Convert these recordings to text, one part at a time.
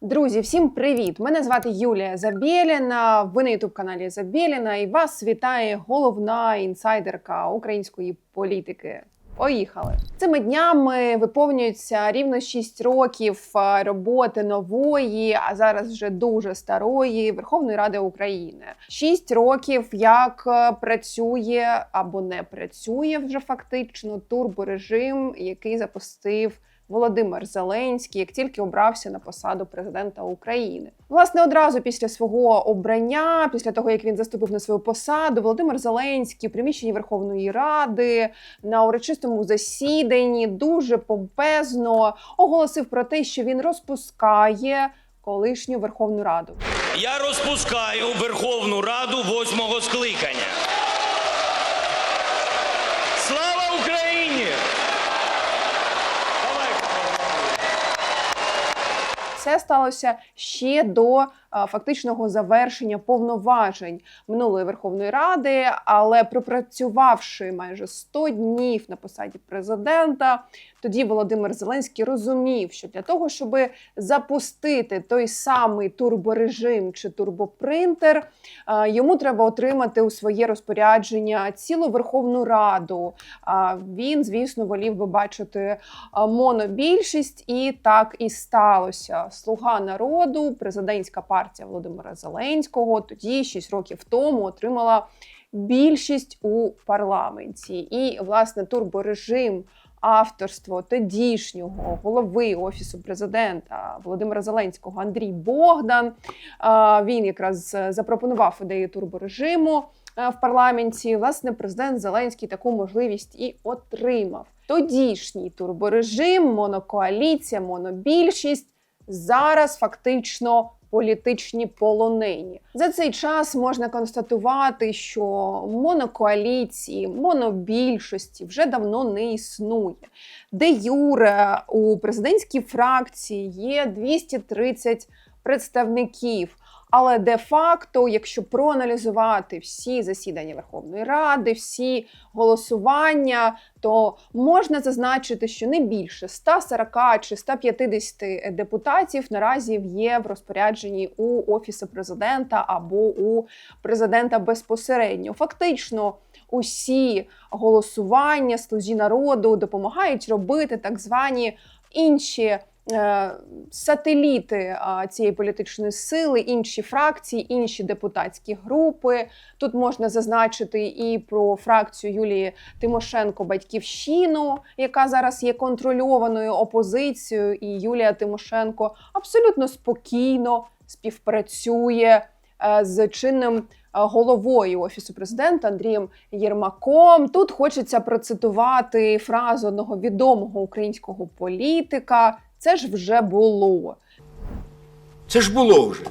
Друзі, всім привіт! Мене звати Юлія Забєліна. Ви на ютуб каналі Забєліна і вас вітає головна інсайдерка української політики. Поїхали цими днями виповнюється рівно 6 років роботи нової, а зараз вже дуже старої Верховної Ради України. 6 років як е, працює або не працює вже фактично турборежим, який запустив Володимир Зеленський, як тільки обрався на посаду президента України. Власне, одразу після свого обрання, після того як він заступив на свою посаду, Володимир Зеленський у приміщенні Верховної Ради на урочистому засіданні дуже помпезно оголосив про те, що він розпускає колишню Верховну Раду. Я розпускаю Верховну Раду восьмого скликання. Слава Україні! Це сталося ще до фактичного завершення повноважень минулої Верховної Ради, але пропрацювавши майже 100 днів на посаді президента, тоді Володимир Зеленський розумів, що для того, щоб запустити той самий турборежим чи турбопринтер, йому треба отримати у своє розпорядження цілу Верховну Раду. Він, звісно, волів би бачити монобільшість, і так і сталося. Слуга народу, президентська партія Володимира Зеленського, тоді 6 років тому отримала більшість у парламенті. І власне турборежим. Авторство тодішнього голови офісу президента Володимира Зеленського Андрій Богдан. Він якраз запропонував ідею турборежиму в парламенті. Власне, президент Зеленський таку можливість і отримав. Тодішній турборежим, монокоаліція, монобільшість зараз фактично політичні полонені. За цей час можна констатувати, що монокоаліції, монобільшості вже давно не існує. Де юре у президентській фракції є 230 представників. Але де-факто, якщо проаналізувати всі засідання Верховної Ради, всі голосування, то можна зазначити, що не більше 140 чи 150 депутатів наразі є в розпорядженні у офісу президента або у президента безпосередньо. Фактично, усі голосування слузі народу допомагають робити так звані інші. Е, Сателіти е, цієї політичної сили, інші фракції, інші депутатські групи. Тут можна зазначити і про фракцію Юлії Тимошенко Батьківщину, яка зараз є контрольованою опозицією, і Юлія Тимошенко абсолютно спокійно співпрацює е, з чинним головою офісу президента Андрієм Єрмаком. Тут хочеться процитувати фразу одного відомого українського політика. Це ж вже було. Це ж було вже.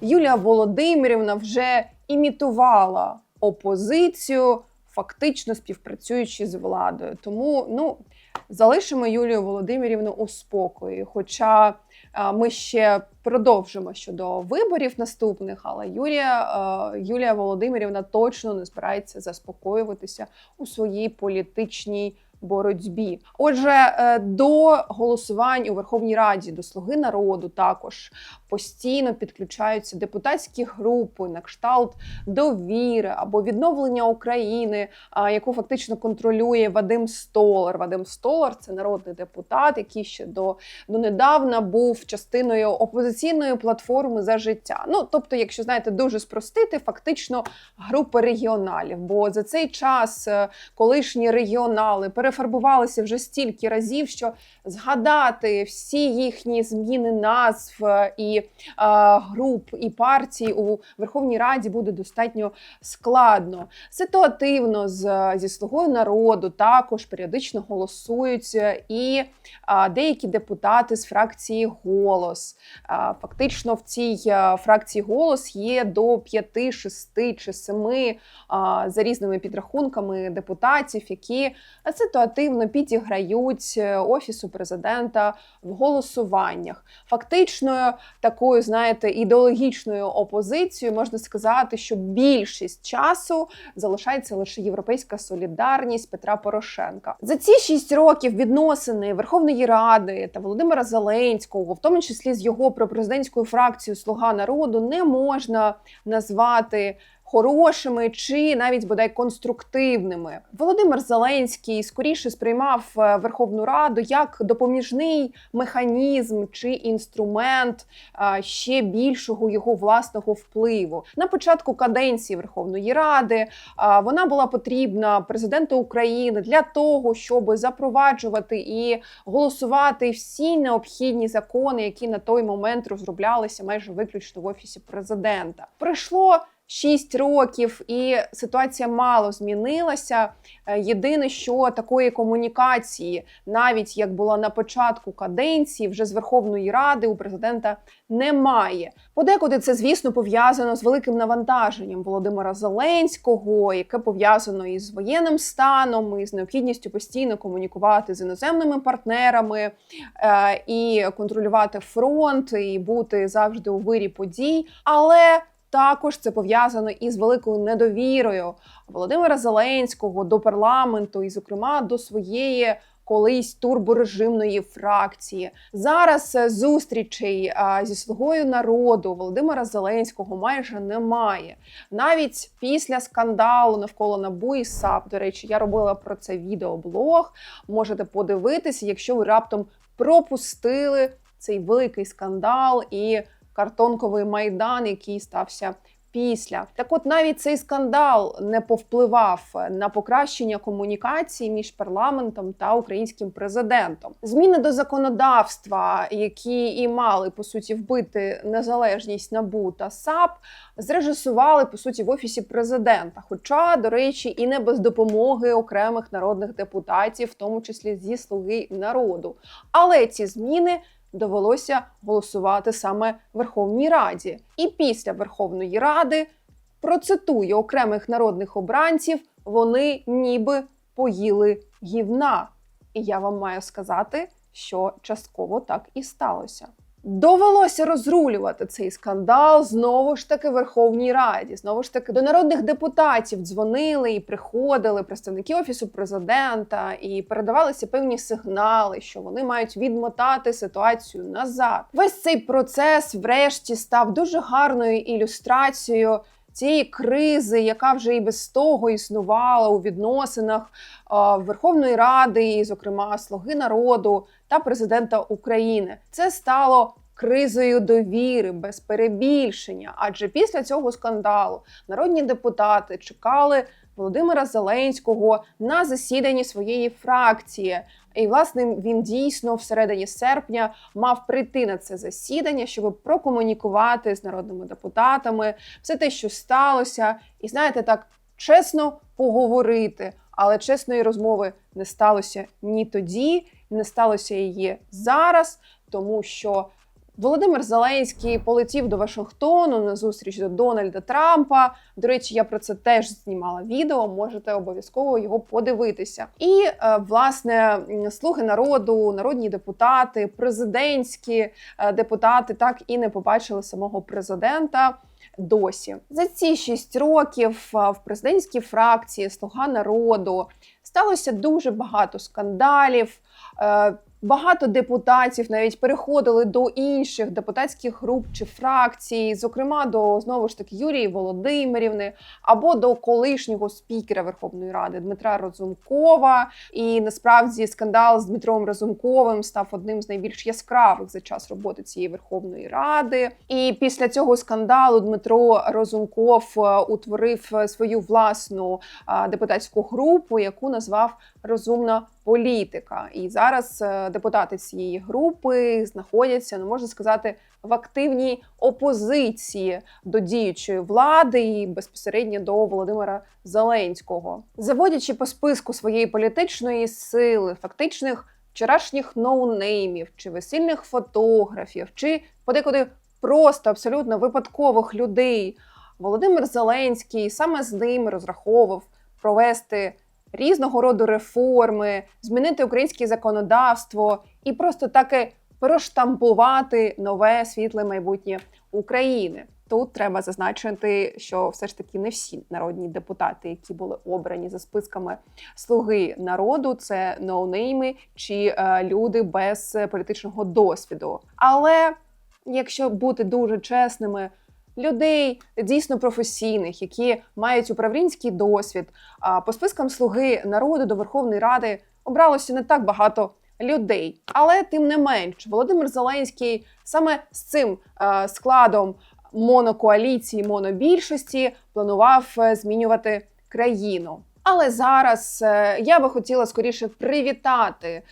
Юлія Володимирівна вже імітувала опозицію, фактично співпрацюючи з владою. Тому ну залишимо Юлію Володимирівну у спокої. Хоча а, ми ще продовжимо щодо виборів наступних, але Юлія, а, Юлія Володимирівна точно не збирається заспокоюватися у своїй політичній боротьбі. Отже, е, до голосувань у Верховній Раді, до Слуги народу також постійно підключаються депутатські групи на кшталт довіри або відновлення України, яку фактично контролює Вадим Столар. Вадим Столар це народний депутат, який ще до донедавна був частиною опозиційної платформи за життя. Ну тобто, якщо знаєте, дуже спростити, фактично групи регіоналів. Бо за цей час е, колишні регіонали перефарбувалися вже стільки разів, що згадати всі їхні зміни назв е, і е, груп і партій у Верховній Раді буде достатньо складно. Ситуативно з зі слугою народу також періодично голосують е, і деякі депутати з фракції голос. Фактично в цій фракції голос є до 5, 6 чи 7 е, за різними підрахунками депутатів, які ситуативно підіграють офісу президента в голосуваннях. Фактично, такою, знаєте, ідеологічною опозицією можна сказати, що більшість часу залишається лише європейська солідарність Петра Порошенка. За ці шість років відносини Верховної Ради та Володимира Зеленського, в тому числі з його пропрезидентською фракцією Слуга народу, не можна назвати. Хорошими чи навіть бодай конструктивними Володимир Зеленський скоріше сприймав е, Верховну Раду як допоміжний механізм чи інструмент е, ще більшого його власного впливу. На початку каденції Верховної Ради е, вона була потрібна президенту України для того, щоб запроваджувати і голосувати всі необхідні закони, які на той момент розроблялися майже виключно в офісі президента. Пройшло. Шість років, і ситуація мало змінилася. Е, Єдине, що такої комунікації, навіть як була на початку каденції, вже з Верховної Ради у президента немає. Подекуди це, звісно, пов'язано з великим навантаженням Володимира Зеленського, яке пов'язано із воєнним станом, і з необхідністю постійно комунікувати з іноземними партнерами е, і контролювати фронт, і бути завжди у вирі подій. Але також це пов'язано із великою недовірою Володимира Зеленського до парламенту, і, зокрема, до своєї колись турборежимної фракції. Зараз е, зустрічей зі слугою народу Володимира Зеленського майже немає. Навіть після скандалу навколо НАБУ і САП, до речі, я робила про це відеоблог. Можете подивитися, якщо ви раптом пропустили цей великий скандал і картонковий майдан, який стався після. Так, от навіть цей скандал не повпливав на покращення комунікації між парламентом та українським президентом. Зміни до законодавства, які і мали по суті вбити незалежність НАБУ та САП, зрежисували по суті в офісі президента. Хоча, до речі, і не без допомоги окремих народних депутатів, в тому числі зі слуги народу. Але ці зміни довелося голосувати саме Верховній Раді. І після Верховної Ради процитую окремих народних обранців, вони ніби поїли гівна. І я вам маю сказати, що частково так і сталося. Довелося розрулювати цей скандал знову ж таки Верховній Раді. Знову ж таки до народних депутатів дзвонили і приходили представники офісу президента і передавалися певні сигнали, що вони мають відмотати ситуацію назад. Весь цей процес, врешті, став дуже гарною ілюстрацією. Цієї кризи, яка вже і без того існувала у відносинах Верховної Ради, і, зокрема, Слуги народу та президента України, це стало кризою довіри без перебільшення. Адже після цього скандалу народні депутати чекали Володимира Зеленського на засіданні своєї фракції. І власне він дійсно всередині серпня мав прийти на це засідання, щоб прокомунікувати з народними депутатами все те, що сталося, і знаєте, так чесно поговорити. Але чесної розмови не сталося ні тоді, не сталося її зараз, тому що Володимир Зеленський полетів до Вашингтону на зустріч до Дональда Трампа. До речі, я про це теж знімала відео. Можете обов'язково його подивитися. І е, власне слуги народу, народні депутати, президентські е, депутати так і не побачили самого президента. Досі за ці шість років в президентській фракції Слуга народу сталося дуже багато скандалів. Багато депутатів навіть переходили до інших депутатських груп чи фракцій, зокрема до знову ж таки Юлії Володимирівни або до колишнього спікера Верховної Ради Дмитра Розумкова. І насправді скандал з Дмитром Разумковим став одним з найбільш яскравих за час роботи цієї Верховної Ради. І після цього скандалу Дмитро Розумков е, утворив е, свою власну депутатську групу, яку назвав Розумна політика. І зараз е, депутати цієї групи знаходяться, ну можна сказати, в активній опозиції до діючої влади і безпосередньо до Володимира Зеленського, заводячи по списку своєї політичної сили, фактичних вчорашніх ноунеймів чи весільних фотографів, чи подекуди просто абсолютно випадкових людей. Володимир Зеленський саме з ними розраховував провести різного роду реформи, змінити українське законодавство і просто таки проштампувати нове світле майбутнє України. Тут треба зазначити, що все ж таки не всі народні депутати, які були обрані за списками слуги народу, це ноунейми чи е, люди без е, політичного досвіду. Але якщо бути дуже чесними, людей дійсно професійних, які мають управлінський досвід, а по спискам слуги народу до Верховної Ради обралося не так багато людей. Але тим не менш, Володимир Зеленський саме з цим е, складом монокоаліції, монобільшості планував е, змінювати країну. Але зараз е, я би хотіла скоріше привітати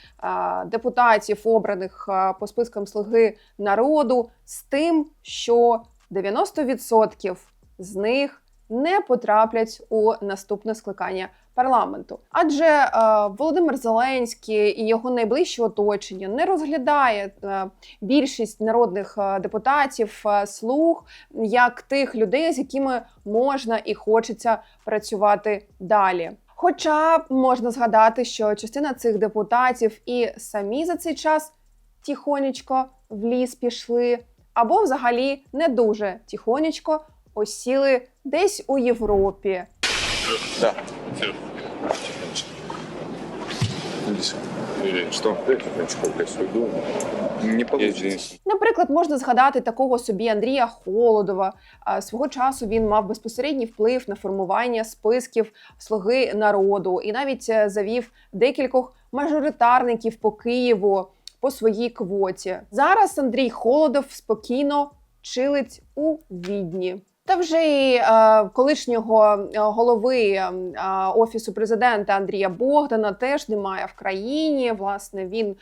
депутатів, обраних по спискам слуги народу, з тим, що 90% з них не потраплять у наступне скликання парламенту. Адже е, Володимир Зеленський і його найближче оточення не розглядає е, більшість народних е, депутатів, е, слуг як тих людей, з якими можна і хочеться працювати далі. Хоча можна згадати, що частина цих депутатів і самі за цей час тихонечко в ліс пішли, або взагалі не дуже тихонечко осіли десь у Європі. Да. Наприклад, можна згадати такого собі Андрія Холодова. Свого часу він мав безпосередній вплив на формування списків слуги народу і навіть е, завів декількох мажоритарників по Києву по своїй квоті. Зараз Андрій Холодов спокійно чилить у відні. Та вже і е, колишнього е, голови е, офісу президента Андрія Богдана теж немає в країні. Власне, він е,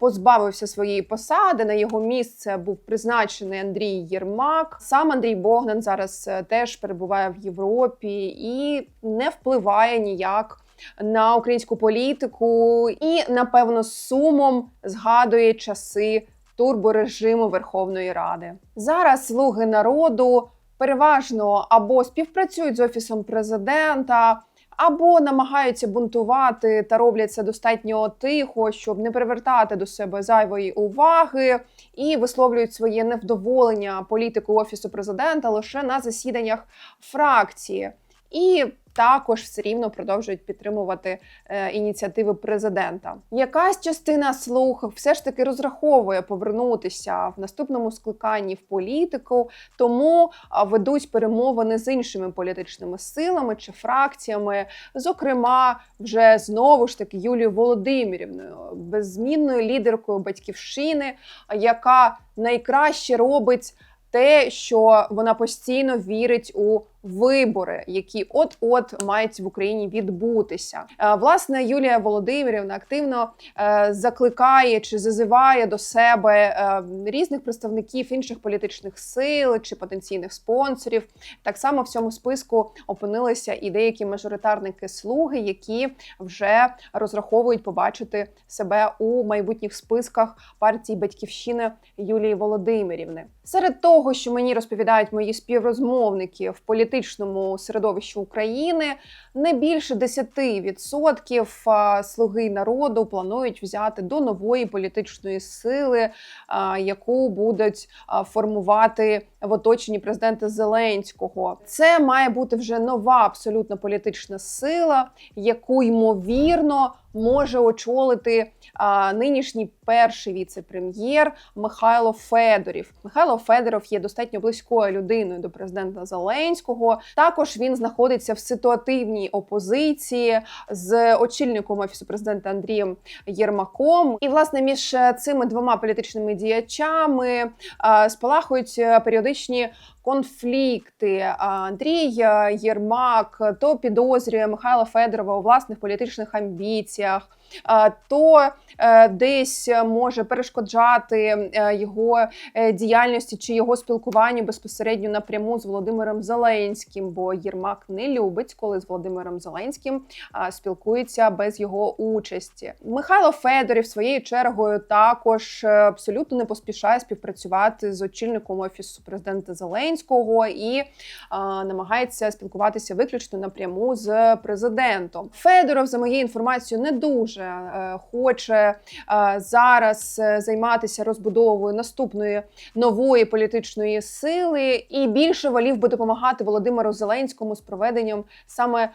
позбавився своєї посади. На його місце був призначений Андрій Єрмак. Сам Андрій Богдан зараз е, теж перебуває в Європі і не впливає ніяк на українську політику, і напевно сумом згадує часи турборежиму Верховної Ради. Зараз слуги народу переважно або співпрацюють з офісом президента. Або намагаються бунтувати та роблять це достатньо тихо, щоб не привертати до себе зайвої уваги, і висловлюють своє невдоволення політикою офісу президента лише на засіданнях фракції. І також все рівно продовжують підтримувати е, ініціативи президента. Якась частина слуг все ж таки розраховує повернутися в наступному скликанні в політику, тому ведуть перемовини з іншими політичними силами чи фракціями, зокрема, вже знову ж таки Юлією Володимирівною, беззмінною лідеркою батьківщини, яка найкраще робить те, що вона постійно вірить у вибори, які от-от мають в Україні відбутися. Е, Власне, Юлія Володимирівна активно е, закликає чи зазиває до себе е, різних представників інших політичних сил чи потенційних спонсорів. Так само в цьому списку опинилися і деякі мажоритарники слуги, які вже розраховують побачити себе у майбутніх списках партії Батьківщини Юлії Володимирівни. Серед того, що мені розповідають мої співрозмовники в політичному середовищі України, не більше 10% слуги народу планують взяти до нової політичної сили, яку будуть формувати в оточенні президента Зеленського. Це має бути вже нова абсолютно політична сила, яку ймовірно може очолити а, нинішній перший віце-прем'єр Михайло Федорів. Михайло Федоров є достатньо близькою людиною до президента Зеленського. Також він знаходиться в ситуативній опозиції з очільником офісу президента Андрієм Єрмаком. І власне між е, цими двома політичними діячами а, спалахують е, періодичні конфлікти. Андрій е, Єрмак то підозрює Михайла Федорова у власних політичних амбіціях, то е, десь може перешкоджати е, його е, діяльності чи його спілкуванню безпосередньо напряму з Володимиром Зеленським, бо Єрмак не любить, коли з Володимиром Зеленським спілкується без його участі. Михайло Федорів своєю чергою також е, абсолютно не поспішає співпрацювати з очільником офісу президента Зеленського і а, намагається спілкуватися виключно напряму з президентом. Федоров, за моєю інформацією, не дуже е, хоче е, зараз е, займатися розбудовою наступної нової політичної сили і більше волів би допомагати Володимиру Зеленському з проведенням саме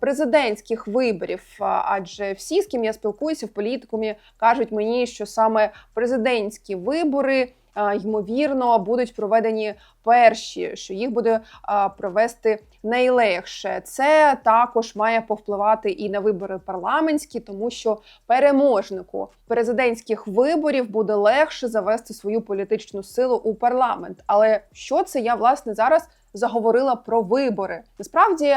президентських виборів. Адже всі, з ким я спілкуюся в політикумі, кажуть мені, що саме президентські вибори. Ймовірно, будуть проведені перші, що їх буде провести найлегше. Це також має повпливати і на вибори парламентські, тому що переможнику президентських виборів буде легше завести свою політичну силу у парламент. Але що це я власне зараз заговорила про вибори? Насправді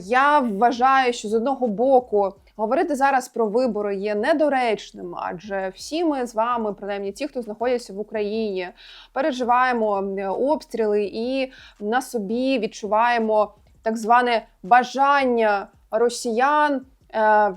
я вважаю, що з одного боку. Говорити зараз про вибори є недоречним, адже всі ми з вами, принаймні ті, хто знаходяться в Україні, переживаємо обстріли і на собі відчуваємо так зване бажання росіян е,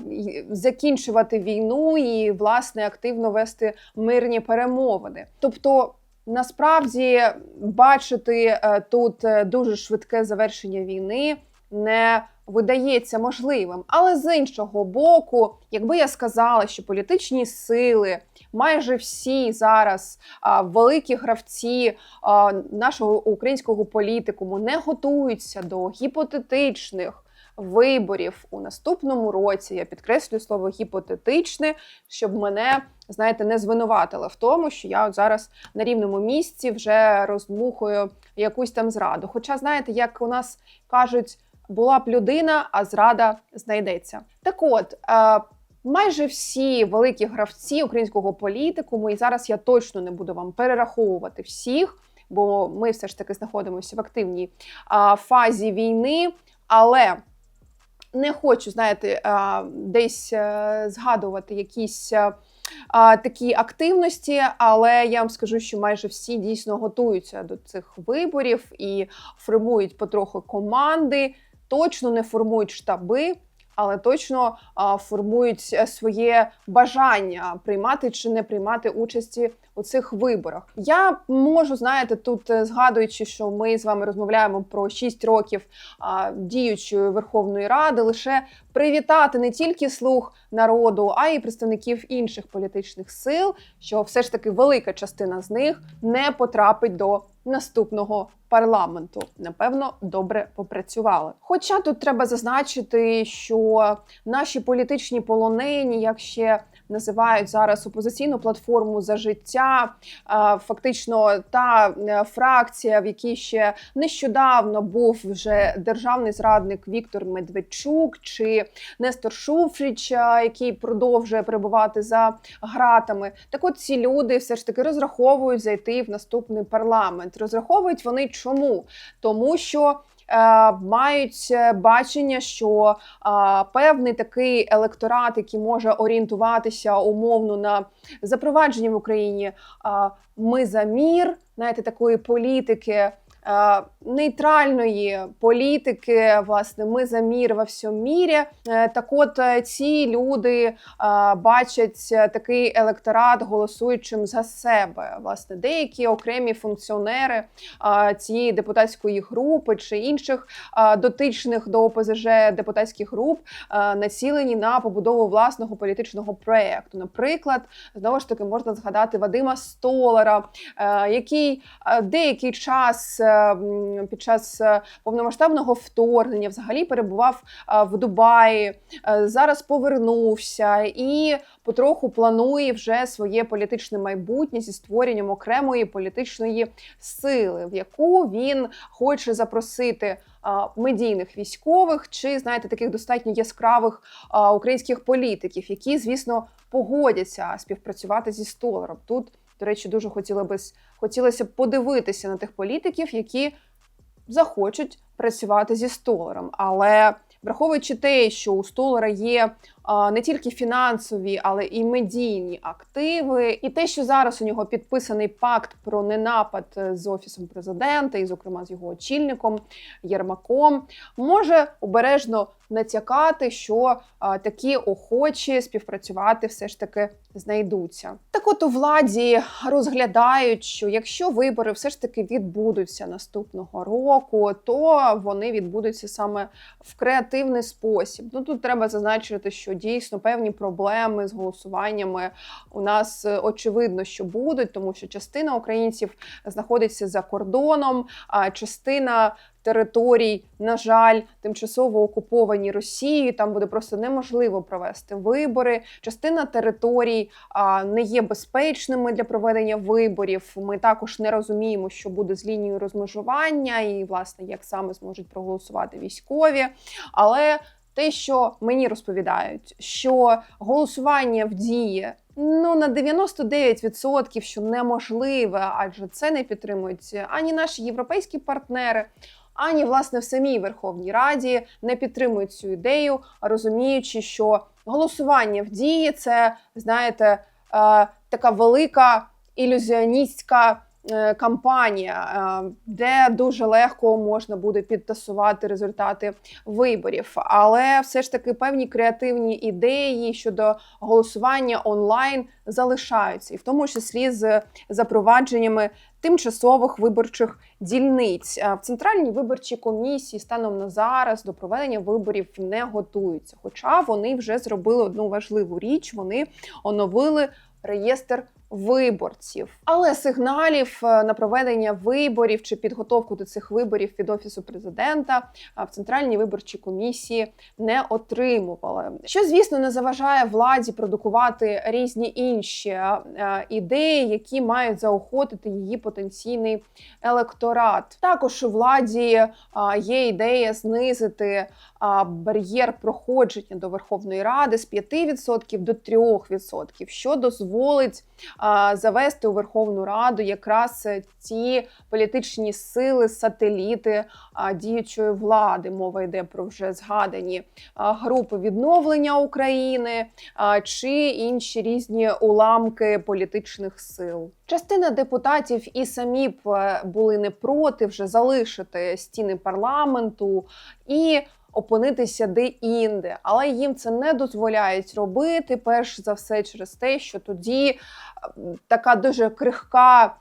закінчувати війну і власне активно вести мирні перемовини. Тобто. Насправді бачити е, тут е, дуже швидке завершення війни не видається можливим. Але з іншого боку, якби я сказала, що політичні сили, майже всі зараз а, великі гравці а, нашого українського політикуму не готуються до гіпотетичних. Виборів у наступному році я підкреслюю слово гіпотетичне, щоб мене знаєте не звинуватили в тому, що я от зараз на рівному місці вже роздмухую якусь там зраду. Хоча, знаєте, як у нас кажуть, була б людина, а зрада знайдеться. Так от. Е, Майже всі великі гравці українського політикуму, і зараз я точно не буду вам перераховувати всіх, бо ми все ж таки знаходимося в активній а, фазі війни. Але не хочу, знаєте, а, десь е, згадувати якісь е, а, такі активності, але я вам скажу, що майже всі дійсно готуються до цих виборів і формують потроху команди, точно не формують штаби. Але точно а, формують е, своє бажання приймати чи не приймати участі у цих виборах. Я можу, знаєте, тут е, згадуючи, що ми з вами розмовляємо про 6 років а, діючої Верховної Ради, лише привітати не тільки слуг народу, а й представників інших політичних сил, що все ж таки велика частина з них не потрапить до наступного парламенту. Напевно, добре попрацювали. Хоча тут треба зазначити, що наші політичні полонені, як ще називають зараз опозиційну платформу за життя, фактично та е, фракція, в якій ще нещодавно був вже державний зрадник Віктор Медведчук чи Нестор Шуфріч, який продовжує перебувати за гратами. Так от ці люди все ж таки розраховують зайти в наступний парламент. Розраховують вони чому? Тому що. Е, Мають е, бачення, що певний такий електорат, який може орієнтуватися умовно на запровадження в Україні ми за мір, знаєте, такої політики. Нейтральної політики, власне, ми за мір во всьому мірі. Е, Так, от е, ці люди е, бачать такий електорат голосуючим за себе. Власне, деякі окремі функціонери цієї депутатської групи чи інших дотичних до ОПЗЖ депутатських груп націлені на побудову власного політичного проекту. Наприклад, знову ж таки можна згадати Вадима Столара, який деякий час під час е, повномасштабного вторгнення взагалі перебував е, в Дубаї, е, зараз повернувся і потроху планує вже своє політичне майбутнє зі створенням окремої політичної сили, в яку він хоче запросити медійних військових чи знаєте таких достатньо яскравих а, українських політиків, які, звісно, погодяться співпрацювати зі столаром. Тут, до речі, дуже хотіла би хотілося подивитися на тих політиків, які захочуть працювати зі столером. Але враховуючи те, що у столера є не тільки фінансові, але і медійні активи. І те, що зараз у нього підписаний пакт про ненапад е, з офісом президента, і, зокрема, з його очільником Єрмаком, може обережно натякати, що такі охочі співпрацювати все ж таки знайдуться. Так от у владі розглядають, що якщо вибори все ж таки відбудуться наступного року, то вони відбудуться саме в креативний спосіб. Ну тут треба зазначити, що дійсно певні проблеми з голосуваннями у нас е, очевидно, що будуть, тому що частина українців знаходиться за кордоном, а частина територій, на жаль, тимчасово окуповані Росією. Там буде просто неможливо провести вибори. Частина територій а, не є безпечними для проведення виборів. Ми також не розуміємо, що буде з лінією розмежування, і власне як саме зможуть проголосувати військові. Але те, що мені розповідають, що голосування в дії ну на 99% що неможливе, адже це не підтримують ані наші європейські партнери. Ані власне в самій Верховній Раді не підтримують цю ідею, розуміючи, що голосування в дії це знаєте е, така велика ілюзіоністська кампанія, е, де дуже легко можна буде підтасувати результати виборів. Але все ж таки певні креативні ідеї щодо голосування онлайн залишаються, і в тому числі з запровадженнями тимчасових виборчих дільниць. В центральній виборчій комісії станом на зараз до проведення виборів не готуються. Хоча вони вже зробили одну важливу річ: вони оновили реєстр. Виборців, але сигналів е, на проведення виборів чи підготовку до цих виборів від офісу президента в центральній виборчій комісії не отримували. Що звісно не заважає владі продукувати різні інші е, ідеї, які мають заохотити її потенційний електорат. Також у владі є ідея знизити бар'єр проходження до Верховної Ради з 5% до 3%, що дозволить завести у Верховну Раду якраз е, ті політичні сили, сателіти діючої влади. Мова йде про вже згадані групи відновлення України чи інші різні уламки політичних сил. Частина депутатів і самі б е, були не проти вже залишити стіни парламенту і опинитися де-інде, але їм це не дозволяють робити. Перш за все, через те, що тоді е, така дуже крихка,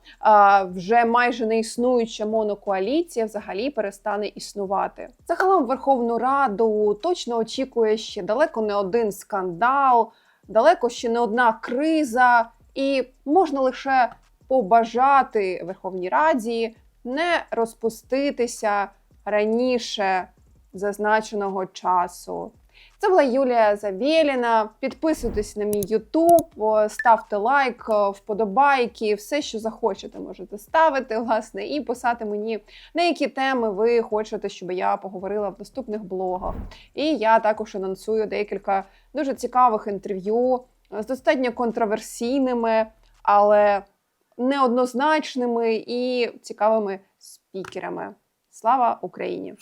вже майже не існуюча монокоаліція взагалі перестане існувати. Загалом Верховну Раду точно очікує ще далеко не один скандал, далеко ще не одна криза, і можна лише побажати Верховній Раді не розпуститися раніше зазначеного часу. Це була Юлія Завєліна. Підписуйтесь на мій Ютуб, ставте лайк, вподобайки, все, що захочете, можете ставити, власне, і писати мені, на які теми ви хочете, щоб я поговорила в наступних блогах. І я також анонсую декілька дуже цікавих інтерв'ю е, з достатньо контроверсійними, але неоднозначними і цікавими спікерами. Слава Україні!